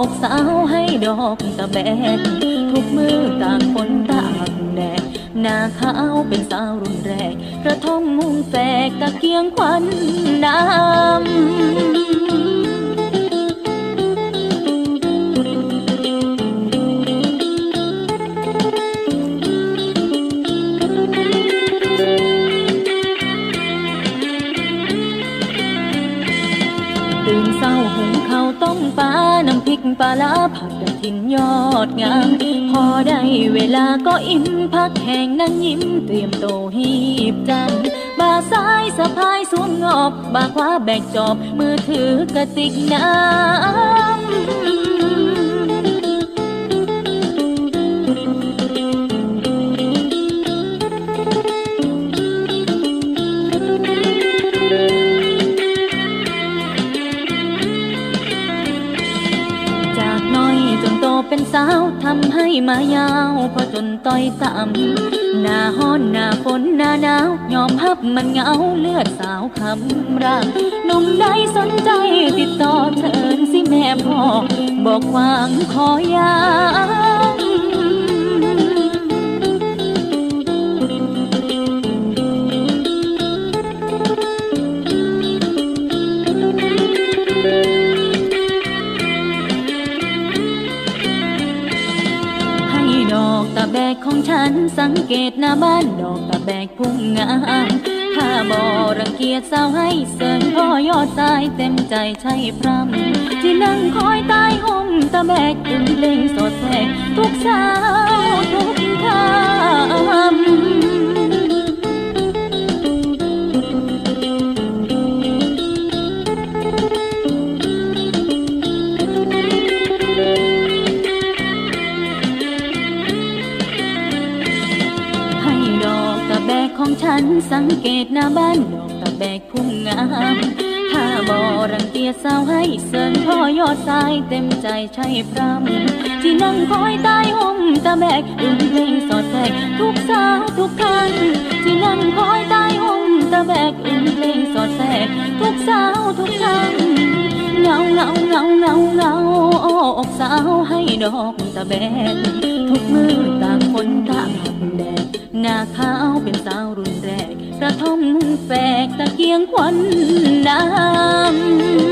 อกสาวให้ดอกตะแบกทุกมือต่างคนต่างแดดหน้าขาวเป็นสาวรุนแรงกระท่อมมุงแสกตะเกียงควันน้ำ ตื่นเศร้าหุงข้าวต้มปลาน้ำพริกปลาลาผัดกระถินยอดงามพอได้เวลาก็อิ่มพักแห่งนั่งยิ้มเตรียมโตหีบจันบ่าซ้ายสะพายสวมงอบบ่าขวาแบกจอบมือถือกระติกน้ำ โตเป็นสาวทำให้มายาวพอจนต้อยต่ำหน้าฮ้อนหน้าฝนหน้าหนาวยอมพับมันเหงาเลือดสาวคำรักหนุ่มใดสนใจติดต่อเชิญสิแม่พ่อบอกวางขอยา ตะแบกของฉันสังเกตหน้าบ้านดอกตะแบกพุ่งงามถ้าบอรังเกียจสาวให้เสินพ่อยอดตายเต็มใจใช่พรำที่นั่งคอยใตายห่มตะแบกตึงเพลงสดแสกทุกเช้าทุกคำ ของฉันสังเกตหน้าบ้านดอกตะแบกพุ่งงาม ถ้าบอรังเกียจสาวให้เสินพ่อยอดสายเต็มใจใช่พรำที่นั่งคอยใตายห่มตะแบกอึมเพลงสอดแทรกทุกสาวทุกคันที่นั่งคอยใตายห่มตะแบกอึมเพลงสอดแทรกทุกสาวทุกคันเงาเงาเงาเงาเงาอกสาวให้ดอกตะแบกทุกมือต่างคนต่างแดด หน้าขาวเป็นสาวรุ่นแรก กระทงแฝกตะเกียงควันน้ำ